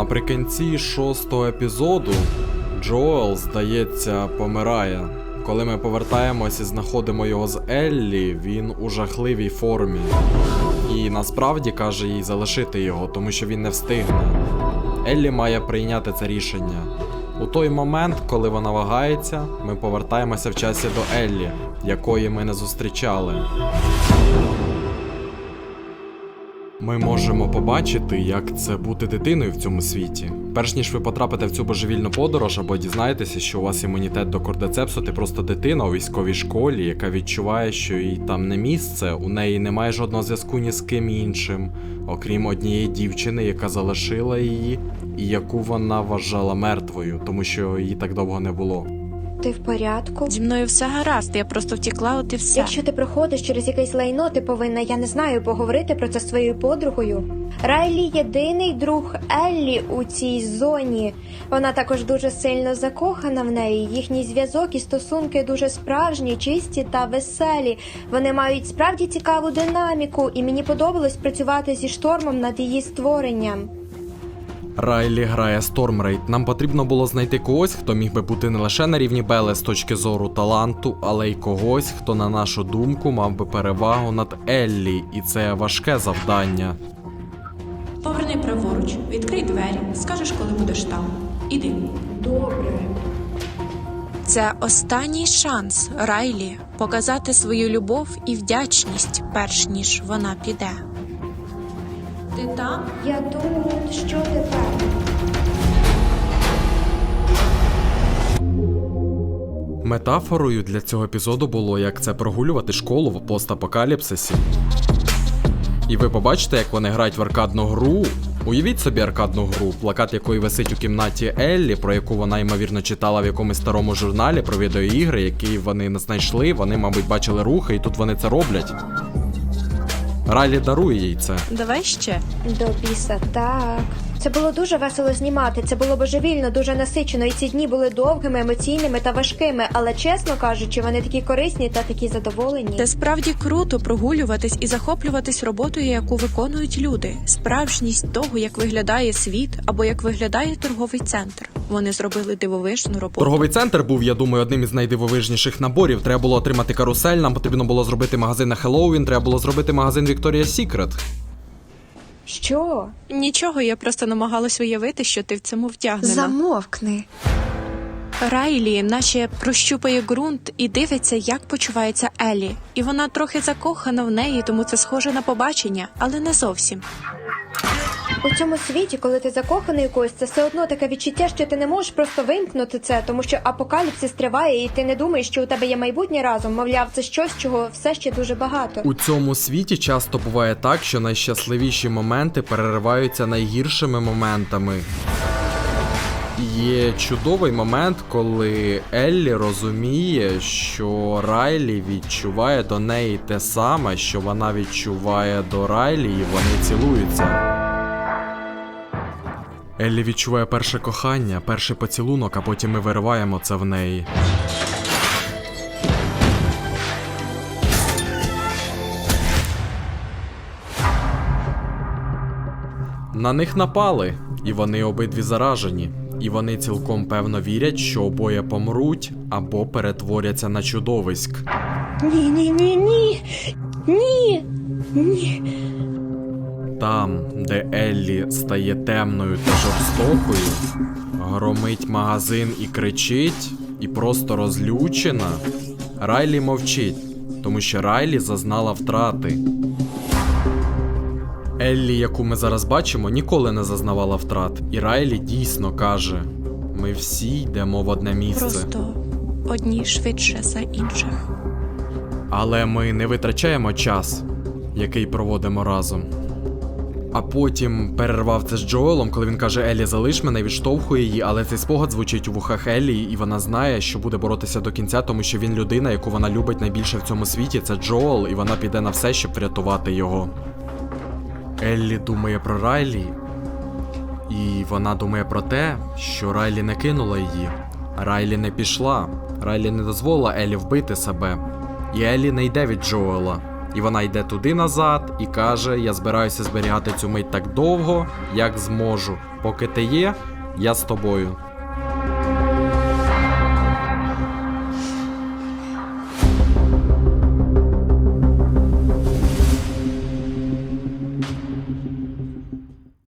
Наприкінці шостого епізоду Джоел, здається, помирає. Коли ми повертаємось і знаходимо його з Еллі, він у жахливій формі. І насправді каже їй залишити його, тому що він не встигне. Еллі має прийняти це рішення. У той момент, коли вона вагається, ми повертаємося в часі до Еллі, якої ми не зустрічали. Ми можемо побачити, як це бути дитиною в цьому світі. Перш ніж ви потрапите в цю божевільну подорож або дізнаєтеся, що у вас імунітет до кордицепсу, ти просто дитина у військовій школі, яка відчуває, що їй там не місце, у неї немає жодного зв'язку ні з ким іншим, окрім однієї дівчини, яка залишила її, і яку вона вважала мертвою, тому що її так довго не було. Ти в порядку? Зі мною все гаразд, я просто втікла, от і все. Якщо ти проходиш через якесь лайно, ти повинна, я не знаю, поговорити про це з твоєю подругою. Райлі єдиний друг Еллі у цій зоні. Вона також дуже сильно закохана в неї. Їхній зв'язок і стосунки дуже справжні, чисті та веселі. Вони мають справді цікаву динаміку, і мені подобалось працювати зі штормом над її створенням. Райлі грає Стормрейд. Нам потрібно було знайти когось, хто міг би бути не лише на рівні Белли з точки зору таланту, але й когось, хто, на нашу думку, мав би перевагу над Еллі, і це важке завдання. Поверни праворуч, відкрий двері, скажеш, коли будеш там. Іди. Добре. Це останній шанс Райлі показати свою любов і вдячність, перш ніж вона піде. Ти там? Я тут, що тепер? Метафорою для цього епізоду було, як це прогулювати школу в постапокаліпсисі. І ви побачите, як вони грають в аркадну гру. Уявіть собі аркадну гру, плакат якої висить у кімнаті Еллі, про яку вона ймовірно читала в якомусь старому журналі про відеоігри, які вони не знайшли. Вони, мабуть, бачили рухи, і тут вони це роблять. Райлі дарує їй це. Давай ще. До біса, так. Це було дуже весело знімати. Це було божевільно, дуже насичено, і ці дні були довгими, емоційними та важкими. Але чесно кажучи, вони такі корисні та такі задоволені. Це справді круто прогулюватись і захоплюватись роботою, яку виконують люди. Справжність того, як виглядає світ або як виглядає торговий центр. Вони зробили дивовижну роботу. Торговий центр був, я думаю, одним із найдивовижніших наборів. Треба було отримати карусель, нам потрібно було зробити магазин на Хеллоуін, треба було зробити магазин Victoria's Secret. Що? Нічого, я просто намагалась уявити, що ти в цьому втягнена. Замовкни. Райлі, наче прощупає ґрунт і дивиться, як почувається Елі. І вона трохи закохана в неї, тому це схоже на побачення, але не зовсім. У цьому світі, коли ти закоханий у когось, це все одно таке відчуття, що ти не можеш просто вимкнути це, тому що апокаліпсис триває, і ти не думаєш, що у тебе є майбутнє разом. Мовляв, це щось, чого все ще дуже багато. У цьому світі часто буває так, що найщасливіші моменти перериваються найгіршими моментами. Є чудовий момент, коли Еллі розуміє, що Райлі відчуває до неї те саме, що вона відчуває до Райлі, і вони цілуються. Еллі відчуває перше кохання, перший поцілунок, а потім ми вириваємо це в неї. На них напали, і вони обидві заражені. І вони цілком певно вірять, що обоє помруть або перетворяться на чудовиськ. Ні, ні, ні, ні. Ні. Ні. Там, де Еллі стає темною та жорстокою, громить магазин і кричить, і просто розлючена. Райлі мовчить, тому що Райлі зазнала втрати. Еллі, яку ми зараз бачимо, ніколи не зазнавала втрат. І Райлі дійсно каже: ми всі йдемо в одне місце. Просто одні швидше за інших. Але ми не витрачаємо час, який проводимо разом. А потім перервав це з Джоелом, коли він каже Елі, залиш мене, відштовхує її, але цей спогад звучить у вухах Елі, і вона знає, що буде боротися до кінця, тому що він людина, яку вона любить найбільше в цьому світі, це Джоел, і вона піде на все, щоб врятувати його. Еллі думає про Райлі, і вона думає про те, що Райлі не кинула її. Райлі не пішла. Райлі не дозволила Елі вбити себе. І Елі не йде від Джоела. І вона йде туди назад і каже: Я збираюся зберігати цю мить так довго, як зможу. Поки ти є, я з тобою.